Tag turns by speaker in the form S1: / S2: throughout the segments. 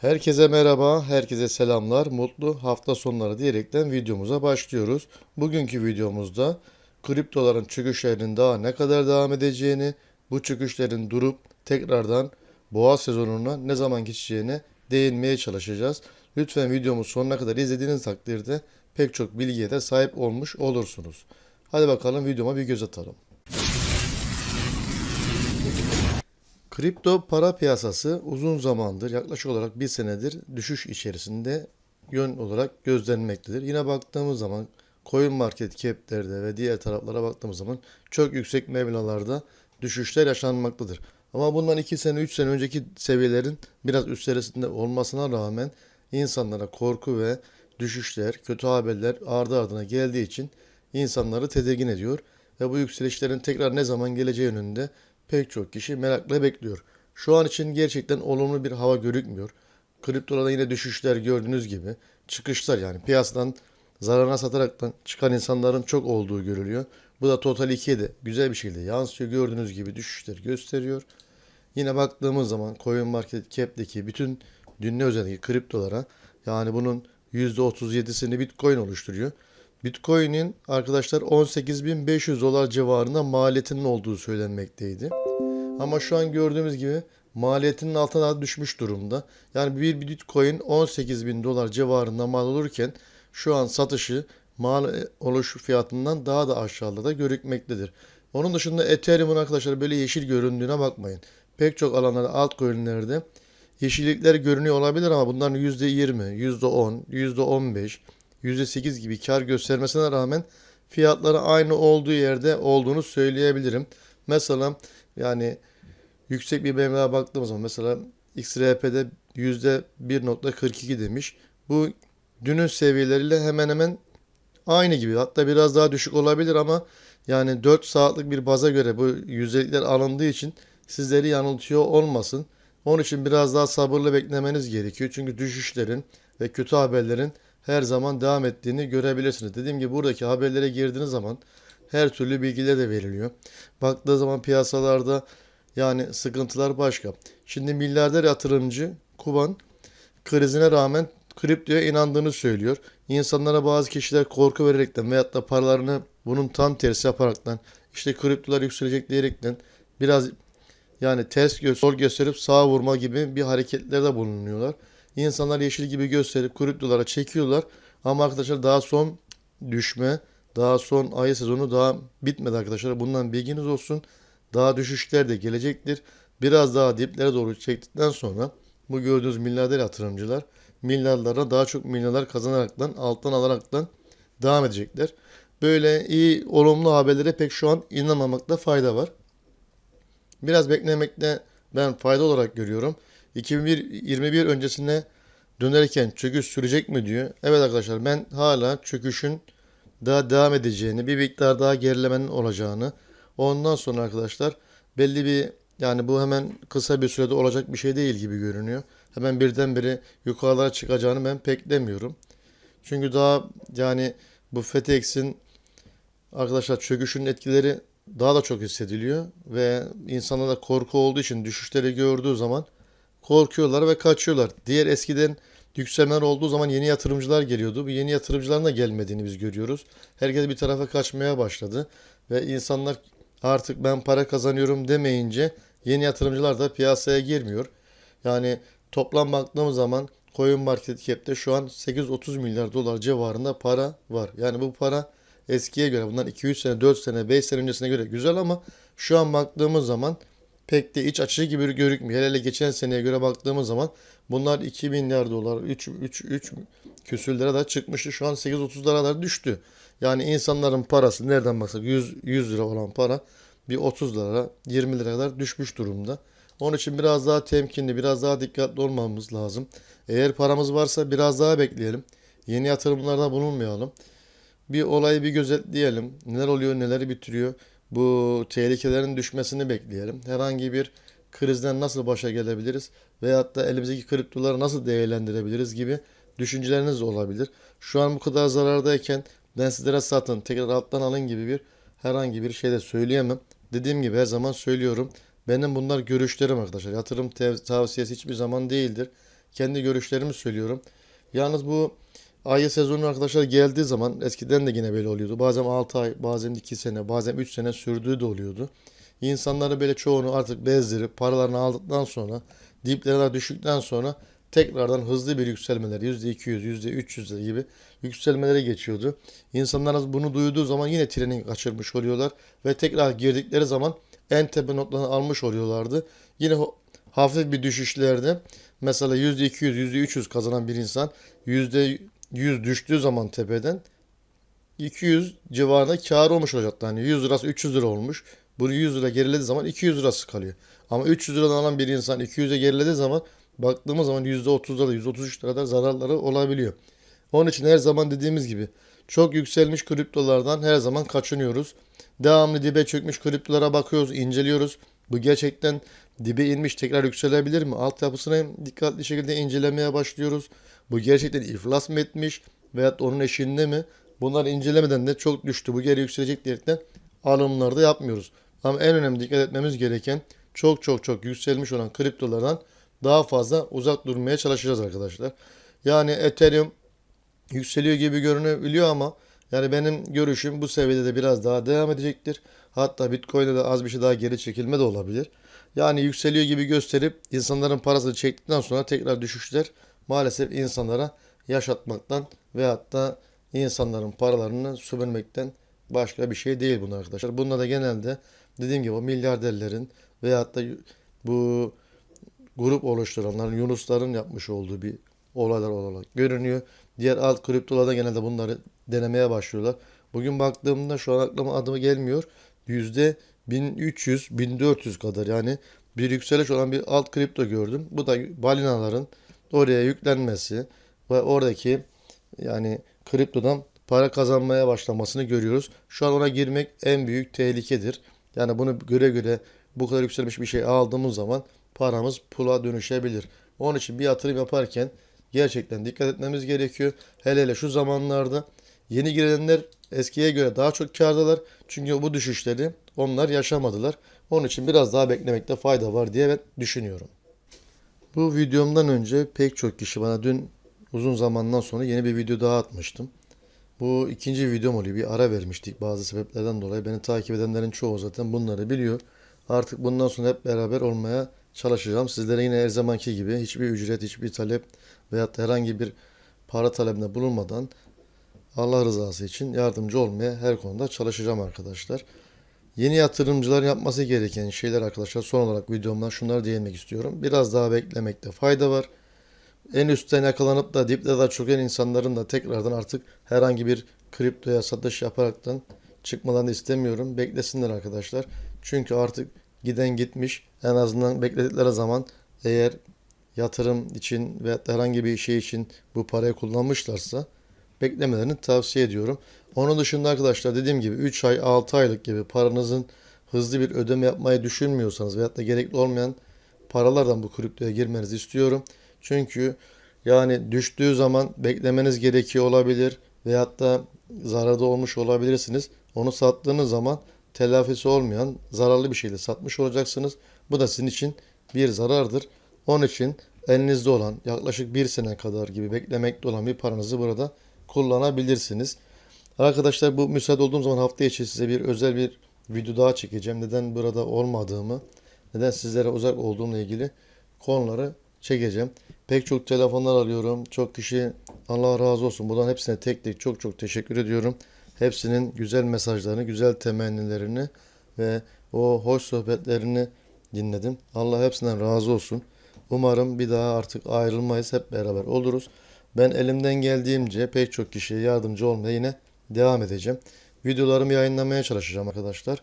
S1: Herkese merhaba, herkese selamlar, mutlu hafta sonları diyerekten videomuza başlıyoruz. Bugünkü videomuzda kriptoların çöküşlerinin daha ne kadar devam edeceğini, bu çöküşlerin durup tekrardan boğa sezonuna ne zaman geçeceğine değinmeye çalışacağız. Lütfen videomu sonuna kadar izlediğiniz takdirde pek çok bilgiye de sahip olmuş olursunuz. Hadi bakalım videoma bir göz atalım. Kripto para piyasası uzun zamandır yaklaşık olarak bir senedir düşüş içerisinde yön olarak gözlenmektedir. Yine baktığımız zaman coin market cap'lerde ve diğer taraflara baktığımız zaman çok yüksek meblalarda düşüşler yaşanmaktadır. Ama bundan 2 sene 3 sene önceki seviyelerin biraz üstlerisinde olmasına rağmen insanlara korku ve düşüşler, kötü haberler ardı ardına geldiği için insanları tedirgin ediyor ve bu yükselişlerin tekrar ne zaman geleceği yönünde pek çok kişi merakla bekliyor. Şu an için gerçekten olumlu bir hava görükmüyor. Kriptolarda yine düşüşler gördüğünüz gibi çıkışlar yani piyasadan zararına sataraktan çıkan insanların çok olduğu görülüyor. Bu da Total 2'ye de güzel bir şekilde yansıyor. Gördüğünüz gibi düşüşler gösteriyor. Yine baktığımız zaman Coin Market Cap'teki bütün dünya üzerindeki kriptolara yani bunun %37'sini Bitcoin oluşturuyor. Bitcoin'in arkadaşlar 18.500 dolar civarında maliyetinin olduğu söylenmekteydi. Ama şu an gördüğümüz gibi maliyetinin altına düşmüş durumda. Yani bir Bitcoin 18.000 dolar civarında mal olurken şu an satışı mal oluş fiyatından daha da aşağıda görükmektedir. Onun dışında Ethereum'un arkadaşlar böyle yeşil göründüğüne bakmayın. Pek çok alanlarda altcoin'lerde yeşillikler görünüyor olabilir ama bunların %20, %10, %15, %8 gibi kar göstermesine rağmen fiyatları aynı olduğu yerde olduğunu söyleyebilirim. Mesela yani yüksek bir BMW'ye baktığımız zaman mesela XRP'de %1.42 demiş. Bu dünün seviyeleriyle hemen hemen aynı gibi. Hatta biraz daha düşük olabilir ama yani 4 saatlik bir baza göre bu yüzdelikler alındığı için sizleri yanıltıyor olmasın. Onun için biraz daha sabırlı beklemeniz gerekiyor. Çünkü düşüşlerin ve kötü haberlerin her zaman devam ettiğini görebilirsiniz. Dediğim gibi buradaki haberlere girdiğiniz zaman her türlü bilgiler de veriliyor. Baktığı zaman piyasalarda yani sıkıntılar başka. Şimdi milyarder yatırımcı Kuban krizine rağmen kriptoya inandığını söylüyor. İnsanlara bazı kişiler korku vererekten veyahut da paralarını bunun tam tersi yaparaktan işte kriptolar yükselecek diyerekten biraz yani ters gö sol gösterip sağa vurma gibi bir hareketlerde bulunuyorlar. İnsanlar yeşil gibi gösterip kriptolara çekiyorlar. Ama arkadaşlar daha son düşme, daha son ay sezonu daha bitmedi arkadaşlar. Bundan bilginiz olsun. Daha düşüşler de gelecektir. Biraz daha diplere doğru çektikten sonra bu gördüğünüz milyarder yatırımcılar milyarlara daha çok milyarlar kazanaraktan alttan alaraktan devam edecekler. Böyle iyi olumlu haberlere pek şu an inanmamakta fayda var. Biraz beklemekte ben fayda olarak görüyorum. 2021 öncesine dönerken çöküş sürecek mi diyor. Evet arkadaşlar ben hala çöküşün daha devam edeceğini, bir miktar daha gerilemenin olacağını, ondan sonra arkadaşlar belli bir yani bu hemen kısa bir sürede olacak bir şey değil gibi görünüyor. Hemen birdenbire yukarılara çıkacağını ben pek demiyorum. Çünkü daha yani bu FedEx'in arkadaşlar çöküşün etkileri daha da çok hissediliyor ve insanlarda korku olduğu için düşüşleri gördüğü zaman korkuyorlar ve kaçıyorlar. Diğer eskiden yükselmeler olduğu zaman yeni yatırımcılar geliyordu. Bu yeni yatırımcıların da gelmediğini biz görüyoruz. Herkes bir tarafa kaçmaya başladı ve insanlar artık ben para kazanıyorum demeyince yeni yatırımcılar da piyasaya girmiyor. Yani toplam baktığımız zaman Coin Market Cap'te şu an 830 milyar dolar civarında para var. Yani bu para eskiye göre bundan 2-3 sene, 4 sene, 5 sene öncesine göre güzel ama şu an baktığımız zaman pek de iç açıcı gibi görükmüyor. Hele hele geçen seneye göre baktığımız zaman bunlar 2 milyar dolar, 3, 3, 3 küsürlere da çıkmıştı. Şu an 8-30'lara da düştü. Yani insanların parası nereden baksak 100, 100 lira olan para bir 30 lira, 20 lira kadar düşmüş durumda. Onun için biraz daha temkinli, biraz daha dikkatli olmamız lazım. Eğer paramız varsa biraz daha bekleyelim. Yeni yatırımlarda bulunmayalım. Bir olayı bir gözetleyelim. Neler oluyor, neleri bitiriyor. Bu tehlikelerin düşmesini bekleyelim. Herhangi bir krizden nasıl başa gelebiliriz veyahut da elimizdeki kriptoları nasıl değerlendirebiliriz gibi düşünceleriniz olabilir. Şu an bu kadar zarardayken Ben sizlere satın, tekrar alttan alın gibi bir herhangi bir şey de söyleyemem. Dediğim gibi her zaman söylüyorum. Benim bunlar görüşlerim arkadaşlar. Yatırım tavsiyesi hiçbir zaman değildir. Kendi görüşlerimi söylüyorum. Yalnız bu ayı sezonu arkadaşlar geldiği zaman eskiden de yine böyle oluyordu. Bazen 6 ay, bazen 2 sene, bazen 3 sene sürdüğü de oluyordu. İnsanları böyle çoğunu artık bezdirip paralarını aldıktan sonra diplerine düştükten sonra tekrardan hızlı bir yükselmeler %200, %300 gibi yükselmelere geçiyordu. İnsanlar bunu duyduğu zaman yine treni kaçırmış oluyorlar ve tekrar girdikleri zaman en tepe noktalarını almış oluyorlardı. Yine hafif bir düşüşlerde mesela %200, %300 kazanan bir insan %100 düştüğü zaman tepeden 200 civarında kar olmuş olacaktı. Hani 100 lirası 300 lira olmuş. Bunu 100 lira gerilediği zaman 200 lirası kalıyor. Ama 300 liradan alan bir insan 200'e gerilediği zaman baktığımız zaman %30'da da %33 kadar zararları olabiliyor. Onun için her zaman dediğimiz gibi çok yükselmiş kriptolardan her zaman kaçınıyoruz. Devamlı dibe çökmüş kriptolara bakıyoruz, inceliyoruz. Bu gerçekten dibe inmiş tekrar yükselebilir mi? Altyapısını dikkatli şekilde incelemeye başlıyoruz. Bu gerçekten iflas mı etmiş veyahut onun eşiğinde mi? Bunları incelemeden de çok düştü. Bu geri yükselecek diyerekten alımlarda yapmıyoruz. Ama en önemli dikkat etmemiz gereken çok çok çok yükselmiş olan kriptolardan daha fazla uzak durmaya çalışacağız arkadaşlar. Yani Ethereum yükseliyor gibi görünebiliyor ama yani benim görüşüm bu seviyede de biraz daha devam edecektir. Hatta Bitcoin'de de az bir şey daha geri çekilme de olabilir. Yani yükseliyor gibi gösterip insanların parasını çektikten sonra tekrar düşüşler maalesef insanlara yaşatmaktan veyahut da insanların paralarını sömürmekten başka bir şey değil bunlar arkadaşlar. Bunlar da genelde dediğim gibi o milyarderlerin veyahut da bu grup oluşturanların, Yunusların yapmış olduğu bir olaylar olarak görünüyor. Diğer alt kriptolarda genelde bunları denemeye başlıyorlar. Bugün baktığımda şu an aklıma adımı gelmiyor. Yüzde 1300, 1400 kadar yani bir yükseliş olan bir alt kripto gördüm. Bu da balinaların oraya yüklenmesi ve oradaki yani kriptodan para kazanmaya başlamasını görüyoruz. Şu an ona girmek en büyük tehlikedir. Yani bunu göre göre bu kadar yükselmiş bir şey aldığımız zaman paramız pula dönüşebilir. Onun için bir yatırım yaparken gerçekten dikkat etmemiz gerekiyor. Hele hele şu zamanlarda yeni girenler eskiye göre daha çok kârdalar. Çünkü bu düşüşleri onlar yaşamadılar. Onun için biraz daha beklemekte fayda var diye ben düşünüyorum. Bu videomdan önce pek çok kişi bana dün uzun zamandan sonra yeni bir video daha atmıştım. Bu ikinci videom oluyor. Bir ara vermiştik bazı sebeplerden dolayı. Beni takip edenlerin çoğu zaten bunları biliyor. Artık bundan sonra hep beraber olmaya çalışacağım. Sizlere yine her zamanki gibi hiçbir ücret, hiçbir talep veyahut da herhangi bir para talebinde bulunmadan Allah rızası için yardımcı olmaya her konuda çalışacağım arkadaşlar. Yeni yatırımcılar yapması gereken şeyler arkadaşlar son olarak videomdan şunları değinmek istiyorum. Biraz daha beklemekte fayda var. En üstten yakalanıp da daha çöken insanların da tekrardan artık herhangi bir kriptoya satış yaparaktan çıkmalarını istemiyorum. Beklesinler arkadaşlar. Çünkü artık giden gitmiş. En azından bekledikleri zaman eğer yatırım için veya herhangi bir şey için bu parayı kullanmışlarsa beklemelerini tavsiye ediyorum. Onun dışında arkadaşlar dediğim gibi 3 ay 6 aylık gibi paranızın hızlı bir ödeme yapmayı düşünmüyorsanız veyahut da gerekli olmayan paralardan bu kriptoya girmenizi istiyorum. Çünkü yani düştüğü zaman beklemeniz gerekiyor olabilir veyahut da zararda olmuş olabilirsiniz. Onu sattığınız zaman telafisi olmayan zararlı bir şeyle satmış olacaksınız. Bu da sizin için bir zarardır. Onun için elinizde olan yaklaşık bir sene kadar gibi beklemekte olan bir paranızı burada kullanabilirsiniz. Arkadaşlar bu müsaade olduğum zaman hafta içi size bir özel bir video daha çekeceğim. Neden burada olmadığımı, neden sizlere uzak olduğumla ilgili konuları çekeceğim. Pek çok telefonlar alıyorum. Çok kişi Allah razı olsun. Buradan hepsine tek tek çok çok teşekkür ediyorum. Hepsinin güzel mesajlarını, güzel temennilerini ve o hoş sohbetlerini dinledim. Allah hepsinden razı olsun. Umarım bir daha artık ayrılmayız. Hep beraber oluruz. Ben elimden geldiğimce pek çok kişiye yardımcı olmaya yine devam edeceğim. Videolarımı yayınlamaya çalışacağım arkadaşlar.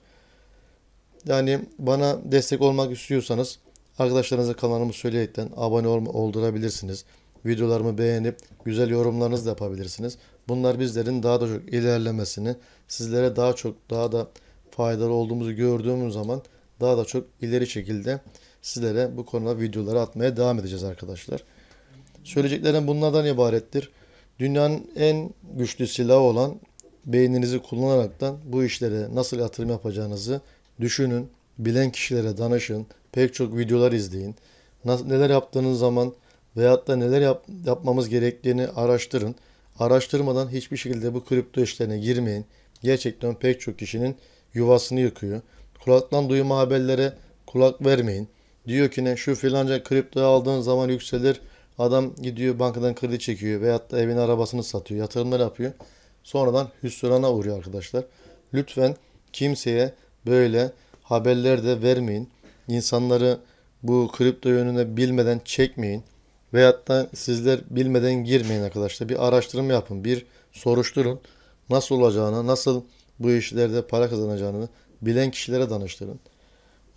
S1: Yani bana destek olmak istiyorsanız arkadaşlarınıza kanalımı söyleyerekten abone olma, oldurabilirsiniz. Videolarımı beğenip güzel yorumlarınızı da yapabilirsiniz. Bunlar bizlerin daha da çok ilerlemesini, sizlere daha çok daha da faydalı olduğumuzu gördüğümüz zaman daha da çok ileri şekilde sizlere bu konuda videoları atmaya devam edeceğiz arkadaşlar. Söyleyeceklerim bunlardan ibarettir. Dünyanın en güçlü silahı olan beyninizi kullanaraktan bu işlere nasıl yatırım yapacağınızı düşünün. Bilen kişilere danışın. Pek çok videolar izleyin. Neler yaptığınız zaman veyahut da neler yap- yapmamız gerektiğini araştırın. Araştırmadan hiçbir şekilde bu kripto işlerine girmeyin. Gerçekten pek çok kişinin yuvasını yıkıyor. Kulaktan duyma haberlere kulak vermeyin. Diyor ki ne şu filanca kriptoyu aldığın zaman yükselir. Adam gidiyor bankadan kredi çekiyor veyahut da evin arabasını satıyor. Yatırımlar yapıyor. Sonradan hüsrana uğruyor arkadaşlar. Lütfen kimseye böyle haberler de vermeyin. İnsanları bu kripto yönüne bilmeden çekmeyin. Veyahut da sizler bilmeden girmeyin arkadaşlar. Bir araştırma yapın. Bir soruşturun. Nasıl olacağını, nasıl bu işlerde para kazanacağını bilen kişilere danıştırın.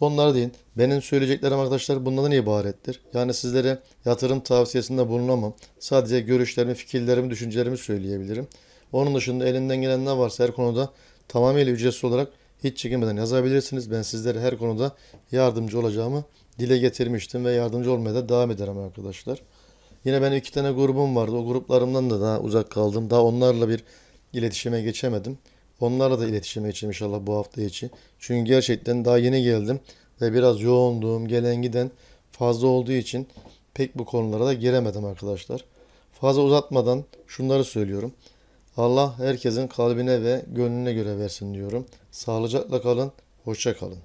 S1: Onlar deyin. Benim söyleyeceklerim arkadaşlar bundan ibarettir. Yani sizlere yatırım tavsiyesinde bulunamam. Sadece görüşlerimi, fikirlerimi, düşüncelerimi söyleyebilirim. Onun dışında elimden gelen ne varsa her konuda tamamıyla ücretsiz olarak hiç çekinmeden yazabilirsiniz. Ben sizlere her konuda yardımcı olacağımı dile getirmiştim ve yardımcı olmaya da devam ederim arkadaşlar. Yine benim iki tane grubum vardı. O gruplarımdan da daha uzak kaldım. Daha onlarla bir iletişime geçemedim. Onlarla da iletişime geçeceğim inşallah bu hafta içi. Çünkü gerçekten daha yeni geldim ve biraz yoğunluğum, gelen giden fazla olduğu için pek bu konulara da giremedim arkadaşlar. Fazla uzatmadan şunları söylüyorum. Allah herkesin kalbine ve gönlüne göre versin diyorum. Sağlıcakla kalın, hoşça kalın.